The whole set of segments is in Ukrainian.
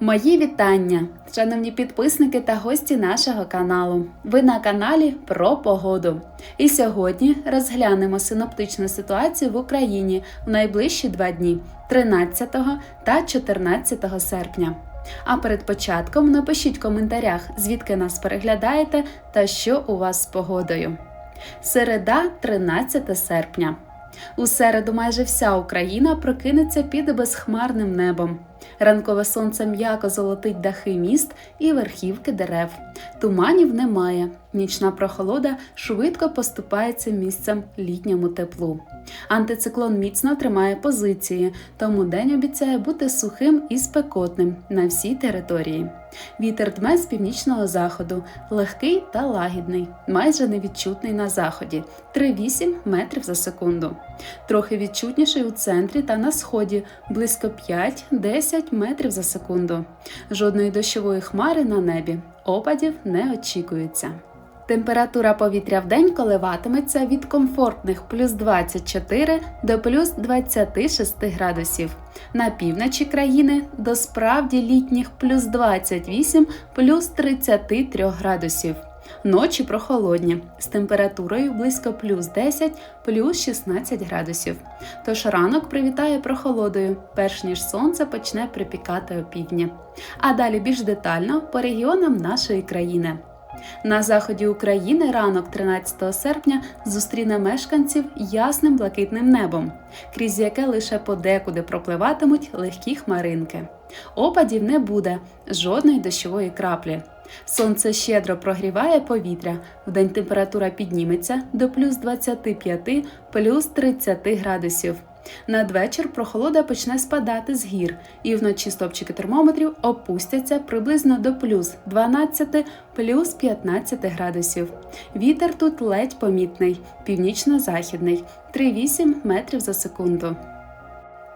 Мої вітання, шановні підписники та гості нашого каналу. Ви на каналі про погоду. І сьогодні розглянемо синоптичну ситуацію в Україні в найближчі два дні 13 та 14 серпня. А перед початком напишіть в коментарях, звідки нас переглядаєте та що у вас з погодою. Середа, 13 серпня. У середу майже вся Україна прокинеться під безхмарним небом. Ранкове сонце м'яко золотить дахи міст і верхівки дерев. Туманів немає. Нічна прохолода швидко поступається місцем літньому теплу. Антициклон міцно тримає позиції, тому день обіцяє бути сухим і спекотним на всій території. Вітер дме з північного заходу, легкий та лагідний, майже невідчутний на заході 3,8 метрів за секунду. Трохи відчутніший у центрі та на сході близько 5-10 метрів за секунду. Жодної дощової хмари на небі. Опадів не очікується. Температура повітря в день коливатиметься від комфортних плюс 24 до плюс 26 градусів. На півночі країни до справді літніх плюс 28 плюс 33 градусів. Ночі прохолодні з температурою близько плюс 10 плюс 16 градусів. Тож ранок привітає прохолодою, перш ніж сонце почне припікати опівдні. А далі більш детально по регіонам нашої країни. На заході України ранок 13 серпня зустріне мешканців ясним блакитним небом, крізь яке лише подекуди пропливатимуть легкі хмаринки. Опадів не буде, жодної дощової краплі. Сонце щедро прогріває повітря, вдень температура підніметься до плюс 25 плюс 30 градусів. Надвечір прохолода почне спадати з гір, і вночі стопчики термометрів опустяться приблизно до плюс 12 плюс 15 градусів. Вітер тут ледь помітний, північно-західний 3,8 метрів за секунду.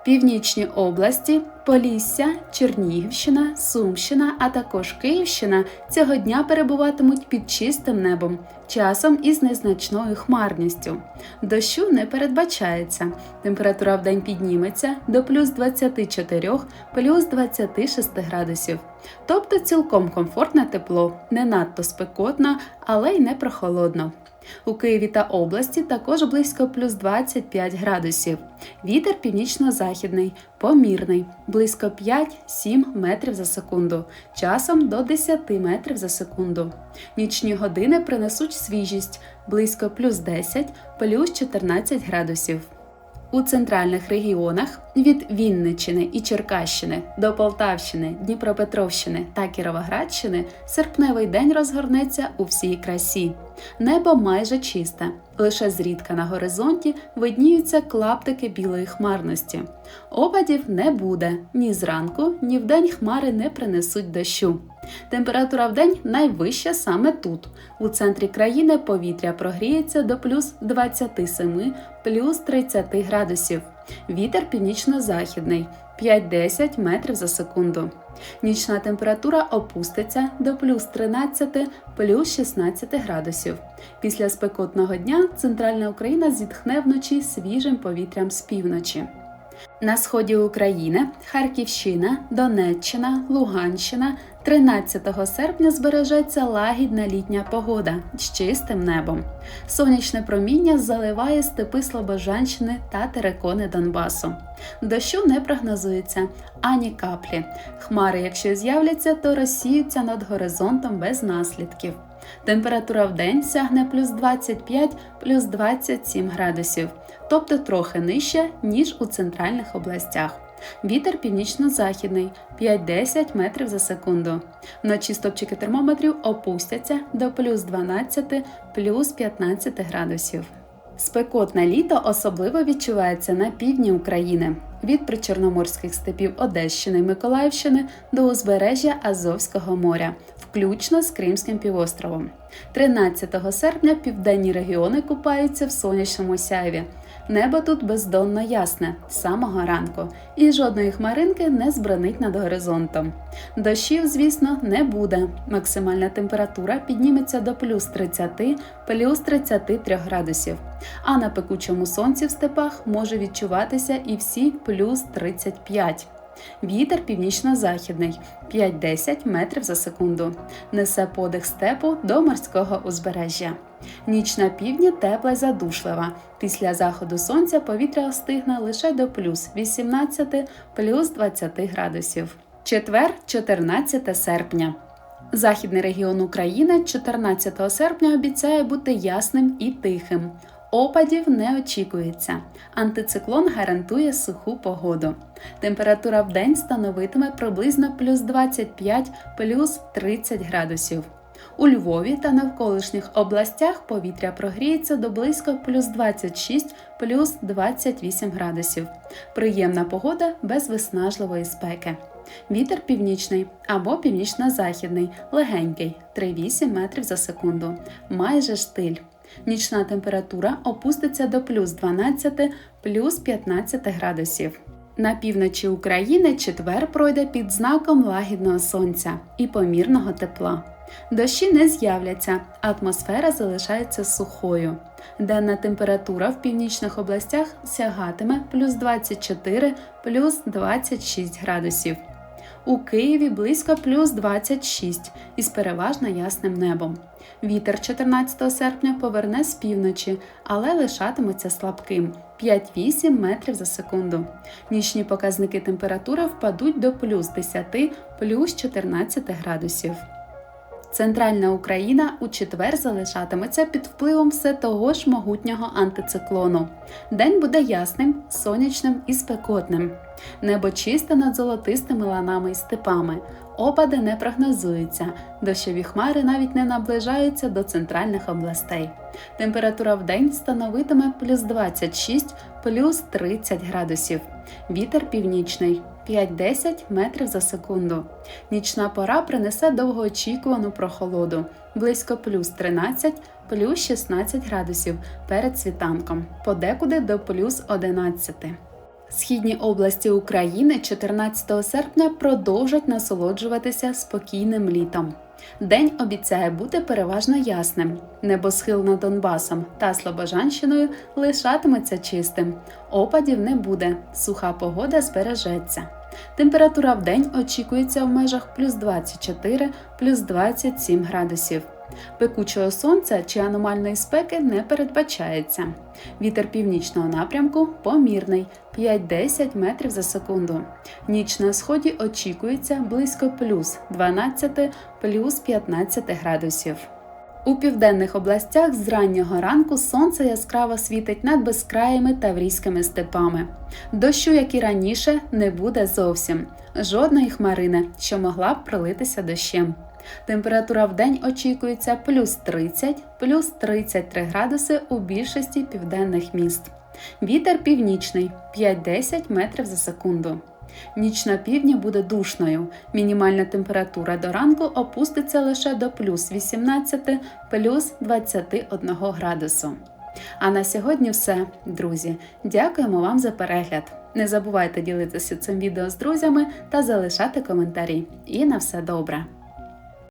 Північні області, Полісся, Чернігівщина, Сумщина, а також Київщина цього дня перебуватимуть під чистим небом, часом із незначною хмарністю. Дощу не передбачається. Температура в день підніметься до плюс 24, плюс 26 градусів. Тобто цілком комфортне тепло, не надто спекотно, але й не прохолодно. У Києві та області також близько плюс 25 градусів. Вітер північно-західний, помірний, близько 5-7 метрів за секунду, часом до 10 метрів за секунду. Нічні години принесуть свіжість близько плюс 10, плюс 14 градусів. У центральних регіонах від Вінниччини і Черкащини до Полтавщини, Дніпропетровщини та Кіровоградщини серпневий день розгорнеться у всій красі. Небо майже чисте, лише зрідка на горизонті видніються клаптики білої хмарності. Опадів не буде ні зранку, ні вдень хмари не принесуть дощу. Температура в день найвища саме тут. У центрі країни повітря прогріється до плюс 27, плюс 30 градусів. Вітер північно-західний 5-10 метрів за секунду. Нічна температура опуститься до плюс 13, плюс 16 градусів. Після спекотного дня центральна Україна зітхне вночі свіжим повітрям з півночі. На сході України Харківщина, Донеччина, Луганщина 13 серпня збережеться лагідна літня погода з чистим небом. Сонячне проміння заливає степи Слобожанщини та терекони Донбасу. Дощу не прогнозується ані каплі. Хмари, якщо з'являться, то розсіються над горизонтом без наслідків. Температура в день сягне плюс 25 плюс 27 градусів, тобто трохи нижче, ніж у центральних областях. Вітер північно-західний 5-10 метрів за секунду. Вночі стопчики термометрів опустяться до плюс 12 плюс 15 градусів. Спекотне літо особливо відчувається на півдні України від причорноморських степів Одещини і Миколаївщини до узбережжя Азовського моря, включно з Кримським півостровом. 13 серпня південні регіони купаються в сонячному сяйві. Небо тут бездонно ясне з самого ранку, і жодної хмаринки не збранить над горизонтом. Дощів, звісно, не буде. Максимальна температура підніметься до плюс 30, плюс 33 градусів. А на пекучому сонці в степах може відчуватися і всі плюс 35. Вітер північно-західний 5-10 метрів за секунду. Несе подих степу до морського узбережжя. Ніч на півдні тепла й задушлива. Після заходу сонця повітря остигне лише до плюс 18 плюс 20 градусів. Четвер, 14 серпня. Західний регіон України 14 серпня обіцяє бути ясним і тихим. Опадів не очікується. Антициклон гарантує суху погоду. Температура в день становитиме приблизно плюс 25 плюс 30 градусів. У Львові та навколишніх областях повітря прогріється до близько плюс 26 плюс 28 градусів. Приємна погода без виснажливої спеки. Вітер північний або північно-західний, легенький 3,8 метрів за секунду. Майже штиль. Нічна температура опуститься до плюс 12 плюс 15 градусів. На півночі України четвер пройде під знаком лагідного сонця і помірного тепла. Дощі не з'являться, атмосфера залишається сухою. Денна температура в північних областях сягатиме плюс 24 плюс 26 градусів. У Києві близько плюс 26 із переважно ясним небом. Вітер 14 серпня поверне з півночі, але лишатиметься слабким 5-8 метрів за секунду. Нічні показники температури впадуть до плюс 10 плюс 14 градусів. Центральна Україна у четвер залишатиметься під впливом все того ж могутнього антициклону. День буде ясним, сонячним і спекотним. Небо чисте над золотистими ланами і степами. Опади не прогнозуються, дощові хмари навіть не наближаються до центральних областей. Температура в день становитиме плюс 26 плюс 30 градусів. Вітер північний 5-10 метрів за секунду. Нічна пора принесе довгоочікувану прохолоду близько плюс 13 плюс 16 градусів перед світанком, подекуди до плюс 11. Східні області України 14 серпня продовжать насолоджуватися спокійним літом. День обіцяє бути переважно ясним. Небосхил над Донбасом та Слобожанщиною лишатиметься чистим. Опадів не буде, суха погода збережеться. Температура в день очікується в межах плюс 24 плюс 27 градусів. Пекучого сонця чи аномальної спеки не передбачається. Вітер північного напрямку помірний 5-10 метрів за секунду. Ніч на сході очікується близько плюс 12 плюс 15 градусів. У південних областях з раннього ранку сонце яскраво світить над безкраїми таврійськими степами. Дощу, як і раніше, не буде зовсім жодної хмарини, що могла б пролитися дощем. Температура в день очікується плюс 30, плюс 33 градуси у більшості південних міст. Вітер північний 5-10 метрів за секунду. Ніч на півдні буде душною. Мінімальна температура до ранку опуститься лише до плюс 18 плюс 21 градусу. А на сьогодні все, друзі. Дякуємо вам за перегляд. Не забувайте ділитися цим відео з друзями та залишати коментарі. І на все добре!